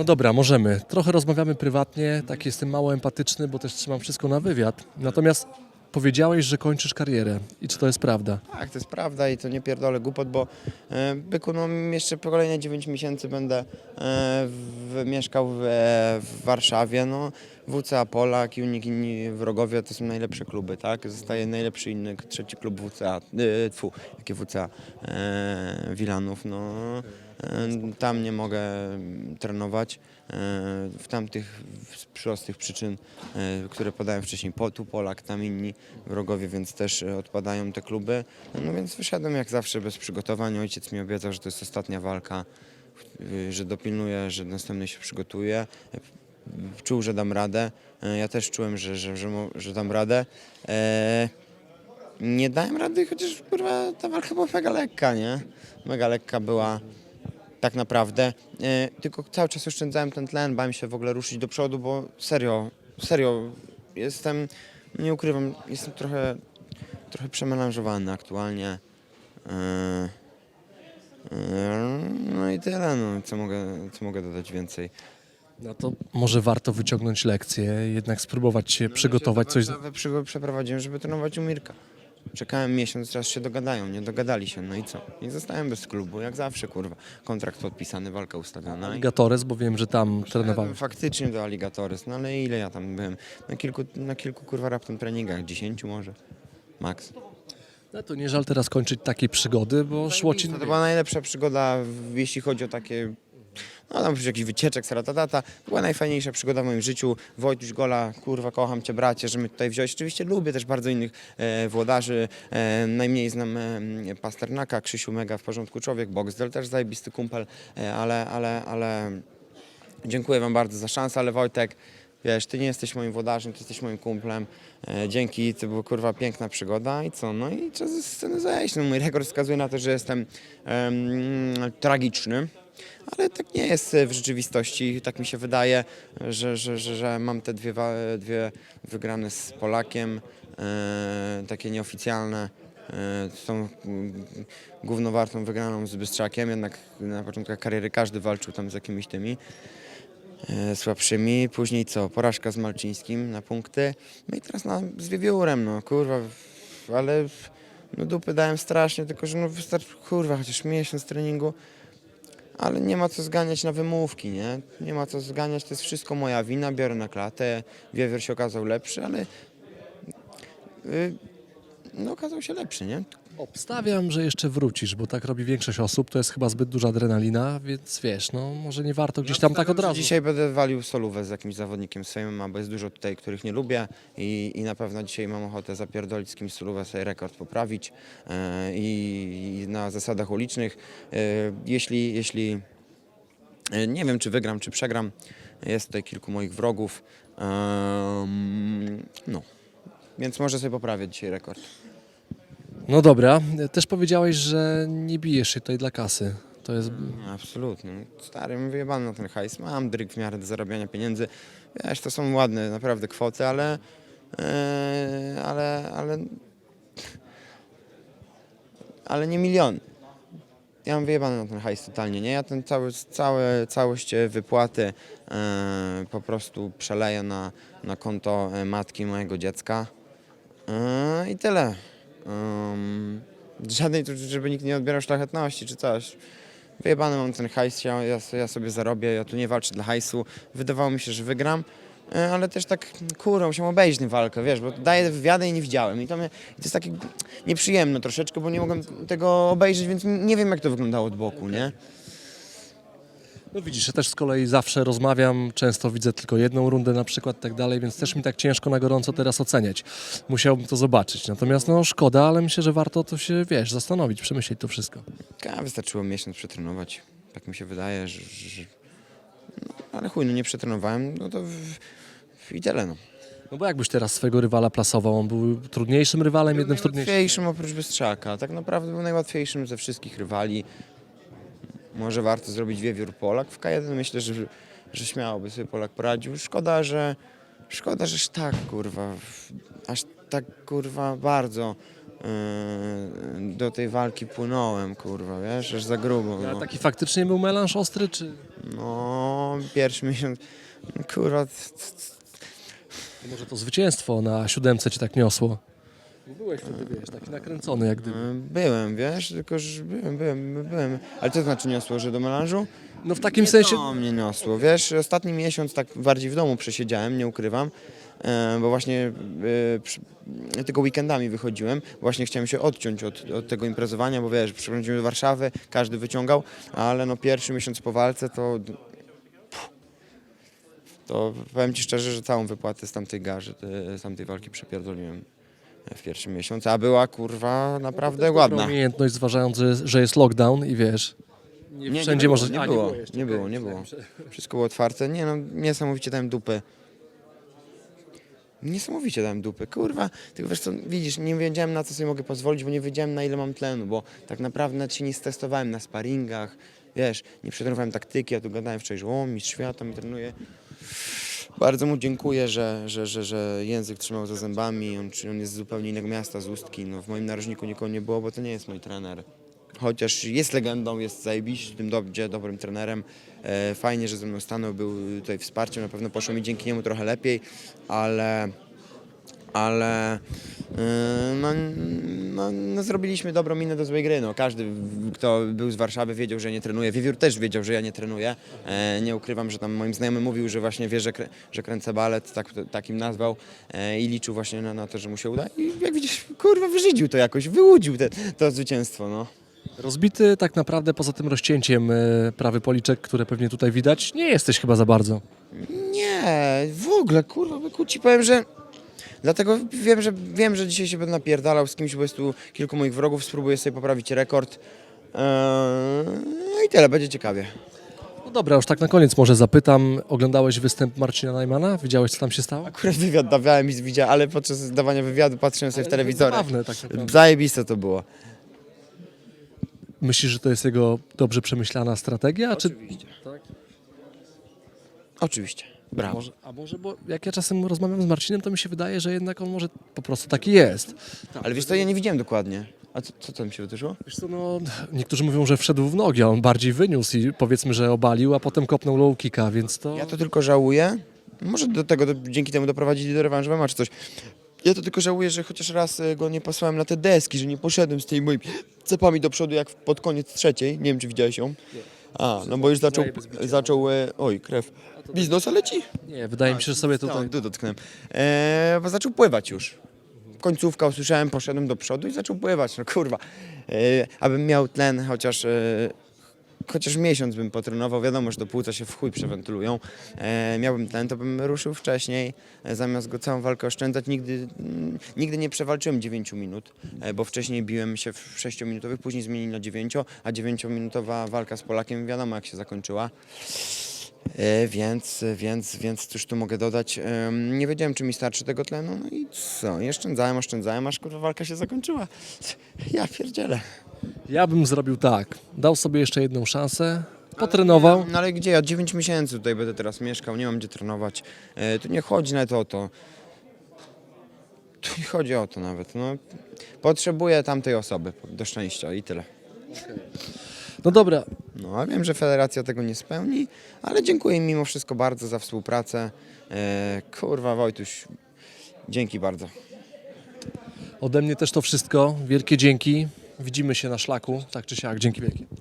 No dobra, możemy. Trochę rozmawiamy prywatnie, tak jestem mało empatyczny, bo też trzymam wszystko na wywiad. Natomiast powiedziałeś, że kończysz karierę. I czy to jest prawda? Tak, to jest prawda i to nie pierdolę głupot, bo e, byku, no jeszcze kolejne 9 miesięcy będę e, w, mieszkał w, e, w Warszawie, no WCA Polak unik wrogowie to są najlepsze kluby, tak? Zostaje najlepszy inny, trzeci klub WCA, e, tfu, jakie WCA, e, Wilanów, no e, tam nie mogę trenować w tamtych z prostych przyczyn, które podałem wcześniej, tu Polak, tam inni wrogowie, więc też odpadają te kluby. No więc wyszedłem jak zawsze bez przygotowań. Ojciec mi obiecał, że to jest ostatnia walka, że dopilnuję, że następny się przygotuje. Czuł, że dam radę. E, Ja też czułem, że, że, że, że dam radę. E, nie dałem rady, chociaż kurwa ta walka była mega lekka, nie? Mega lekka była tak naprawdę. E, tylko cały czas oszczędzałem ten tlen, bałem się w ogóle ruszyć do przodu, bo serio, serio, jestem, nie ukrywam, jestem trochę, trochę przemelanżowany aktualnie. E, e, no i tyle, no, co mogę, co mogę dodać więcej. No to może warto wyciągnąć lekcję, jednak spróbować się przygotować coś. za- Warszawę przy- przeprowadziłem, żeby trenować u Mirka. Czekałem miesiąc, teraz się dogadają, nie dogadali się, no i co? I zostałem bez klubu, jak zawsze, kurwa. Kontrakt podpisany, walka ustawiona. I Alligatores, bo wiem, że tam trenowałem. Faktycznie do Alligatores, no ale ile ja tam byłem? Na kilku, na kilku kurwa raptem treningach, dziesięciu może, max. No to nie żal teraz kończyć takiej przygody, bo szło ci... To była najlepsza przygoda, w- jeśli chodzi o takie, no tam jakiś wycieczek, saratatata. To była najfajniejsza przygoda w moim życiu. Wojtuś Gola, kurwa, kocham cię bracie, że mnie tutaj wziąłeś. Oczywiście lubię też bardzo innych e, włodarzy. E, najmniej znam e, Pasternaka, Krzysiu Mega w porządku człowiek, Boxdel też zajebisty kumpel, e, ale, ale, ale dziękuję wam bardzo za szansę, ale Wojtek, Wiesz, ty nie jesteś moim włodarzem, ty jesteś moim kumplem. E, dzięki, to była kurwa piękna przygoda i co? No i trzeba ze sceny zejść. No, mój rekord wskazuje na to, że jestem em, tragiczny, ale tak nie jest w rzeczywistości. Tak mi się wydaje, że, że, że, że mam te dwie, dwie wygrane z Polakiem, e, takie nieoficjalne. E, z tą mm, głównowartą wygraną z Bystrzakiem, jednak na początku kariery każdy walczył tam z jakimiś tymi e, słabszymi. Później co? Porażka z Malczyńskim na punkty. No i teraz na, z Wiewiórem, no kurwa, ale no dupy dałem strasznie, tylko że no wystarczy, kurwa, chociaż miesiąc treningu. Ale nie ma co zganiać na wymówki, nie? Nie ma co zganiać, to jest wszystko moja wina, biorę na klatę. Wiewiór się okazał lepszy, ale y, no okazał się lepszy, nie? Obstawiam, że jeszcze wrócisz, bo tak robi większość osób, to jest chyba zbyt duża adrenalina, więc wiesz, no może nie warto gdzieś tam tak od razu. Dzisiaj będę walił solówę z jakimś zawodnikiem swoim, bo jest dużo tutaj, których nie lubię i, i na pewno dzisiaj mam ochotę zapierdolić z kimś solówę, sobie rekord poprawić e, i, na zasadach ulicznych. E, jeśli, jeśli e, nie wiem, czy wygram, czy przegram, jest tutaj kilku moich wrogów, Em, no, więc może sobie poprawię dzisiaj rekord. No dobra, też powiedziałeś, że nie bijesz się tutaj dla kasy. To jest... Nie, Absolutnie. Stary, mam wyjebany na ten hajs. Mam dryg w miarę do zarabiania pieniędzy. Wiesz, to są ładne naprawdę kwoty, ale... e, ale, ale... Ale nie miliony. Ja mam wyjebany na ten hajs totalnie, nie? Ja ten cały, całe, całość e, wypłaty e, po prostu przeleję na, na konto matki mojego dziecka. E, I tyle. Um, żadnej, tu, żeby nikt nie odbierał szlachetności czy coś. Wyjebany mam ten hajs, ja, ja, ja sobie zarobię, ja tu nie walczę dla hajsu. Wydawało mi się, że wygram, e, ale też tak, kurwa, musiałem obejrzeć tę walkę, wiesz, bo daję wywiady i nie widziałem. I to, mnie, to jest takie nieprzyjemne troszeczkę, bo nie mogłem tego obejrzeć, więc nie wiem, jak to wyglądało od boku, nie? No widzisz, ja też z kolei zawsze rozmawiam, często widzę tylko jedną rundę na przykład tak dalej, więc też mi tak ciężko na gorąco teraz oceniać. Musiałbym to zobaczyć. Natomiast no szkoda, ale myślę, że warto to się, wiesz, zastanowić, przemyśleć to wszystko. Ja, wystarczyło miesiąc przetrenować. Tak mi się wydaje, że... że no, ale chuj, no nie przetrenowałem, no to w, w, i tyle, no. No bo jakbyś teraz swojego rywala plasował, on był trudniejszym rywalem, jednym z trudniejszych. Najłatwiejszym oprócz Bystrzaka. Tak naprawdę był najłatwiejszym ze wszystkich rywali. Może warto zrobić wiewiór Polak. W K1 myślę, że, że śmiało by sobie Polak poradził. Szkoda, że szkoda, że aż tak kurwa, aż tak kurwa bardzo yy, do tej walki płynąłem, kurwa, wiesz, aż za grubo. Ale było. taki faktycznie był melanż ostry, czy... No, pierwszy miesiąc, no, kurwa, Może to zwycięstwo na siódemce cię tak niosło. Byłeś wtedy, wiesz, taki nakręcony jak gdyby. byłem, wiesz, tylko że byłem, byłem, byłem. Ale co to znaczy niosło, że do melanżu? No w takim sensie... To mnie niosło, wiesz, ostatni miesiąc tak bardziej w domu przesiedziałem, nie ukrywam, e, bo właśnie e, przy, tylko weekendami wychodziłem, właśnie chciałem się odciąć od, od tego imprezowania, bo wiesz, przychodzimy do Warszawy, każdy wyciągał, ale no pierwszy miesiąc po walce to to powiem Ci szczerze, że całą wypłatę z tamtej garzy, te- z tamtej walki przepierdoliłem w pierwszym miesiącu, a była kurwa naprawdę ładna. umiejętność, zważając, że, że jest lockdown i wiesz... Nie, Nie, wszędzie nie było, może... nie A, było, jeszcze, nie było, nie było. że- Wszystko było otwarte. Nie no, niesamowicie dałem dupy. Niesamowicie dałem dupy. Kurwa, tylko wiesz co, widzisz, nie wiedziałem na co sobie mogę pozwolić, bo nie wiedziałem na ile mam tlenu, bo tak naprawdę się nie stestowałem na sparingach, wiesz, nie przetrenowałem taktyki, ja tu gadałem wczoraj, że o, mistrz świata mi trenuje. Bardzo mu dziękuję, że, że, że, że język trzymał za zębami, on, on jest z zupełnie innego miasta, z Ustki. No, w moim narożniku nikogo nie było, bo to nie jest mój trener. Chociaż jest legendą, jest zajebiście tym dobrze, dobrym trenerem. E, fajnie, że ze mną stanął, był tutaj wsparciem, na pewno poszło mi dzięki niemu trochę lepiej, ale ale yy, no, no, no, zrobiliśmy dobrą minę do złej gry. No. Każdy, kto był z Warszawy, wiedział, że nie trenuje. Wiewiór też wiedział, że ja nie trenuję. E, nie ukrywam, że tam moim znajomym mówił, że właśnie wie, że, krę, że kręcę balet, tak, takim nazwał e, i liczył właśnie na, na to, że mu się uda. I jak widzisz, kurwa, wyżydził to jakoś, wyłudził te, to zwycięstwo. No. Rozbity tak naprawdę poza tym rozcięciem e, prawy policzek, które pewnie tutaj widać, nie jesteś chyba za bardzo. Nie, w ogóle, kurwa, byku, ci powiem, że... Dlatego wiem, że wiem, że dzisiaj się będę napierdalał z kimś, bo jest tu kilku moich wrogów, spróbuję sobie poprawić rekord. Eee, No i tyle, będzie ciekawie. No dobra, już tak na koniec może zapytam. Oglądałeś występ Marcina Najmana? Widziałeś, co tam się stało? Akurat wywiad dawałem i widziałem, ale podczas dawania wywiadu patrzyłem sobie w telewizorze. Zabawne tak naprawdę. Zajebiste to było. Myślisz, że to jest jego dobrze przemyślana strategia? Czy... Tak? Oczywiście. Brawo. Może, a może, bo jak ja czasem rozmawiam z Marcinem, to mi się wydaje, że jednak on może po prostu taki jest. Ale wiesz co, ja nie widziałem dokładnie. A co, co tam się wydarzyło? Wiesz co, no, niektórzy mówią, że wszedł w nogi, a on bardziej wyniósł i powiedzmy, że obalił, a potem kopnął low kicka, więc to... Ja to tylko żałuję. Może do tego, do, dzięki temu doprowadzili do rewanżu MMA czy coś. Ja to tylko żałuję, że chociaż raz e, go nie posłałem na te deski, że nie poszedłem z tymi moimi cepami do przodu jak pod koniec trzeciej. Nie wiem, czy widziałeś ją. A, no bo już zaczął, zaczął, e, oj, krew. Biznosa leci? Nie, wydaje mi się, że sobie tutaj... Tak, tu dotknąłem. E, bo zaczął pływać już. Końcówka usłyszałem, poszedłem do przodu i zaczął pływać, no kurwa. E, abym miał tlen, chociaż, e, chociaż miesiąc bym potrenował, wiadomo, że do płuca się w chuj przewentylują. E, miałbym tlen, to bym ruszył wcześniej, e, zamiast go całą walkę oszczędzać. Nigdy, mm, nigdy nie przewalczyłem 9 minut, e, bo wcześniej biłem się w 6-minutowych, później zmienili na 9, a 9-minutowa walka z Polakiem wiadomo jak się zakończyła. E, Więc, więc, więc cóż tu mogę dodać? Em, Nie wiedziałem, czy mi starczy tego tlenu, no i co? I oszczędzałem, oszczędzałem, aż kurwa walka się zakończyła. Ja pierdzielę. Ja bym zrobił tak. Dał sobie jeszcze jedną szansę, potrenował. No ale gdzie? Ja 9 miesięcy tutaj będę teraz mieszkał, nie mam gdzie trenować. E, Tu nie chodzi nawet o to. Tu nie chodzi o to nawet. No, potrzebuję tamtej osoby do szczęścia i tyle. No dobra, No, a wiem, że federacja tego nie spełni, ale dziękuję mimo wszystko bardzo za współpracę. E, kurwa Wojtuś, dzięki bardzo. ode mnie też to wszystko. Wielkie dzięki. Widzimy się na szlaku, tak czy siak. Dzięki wielkie.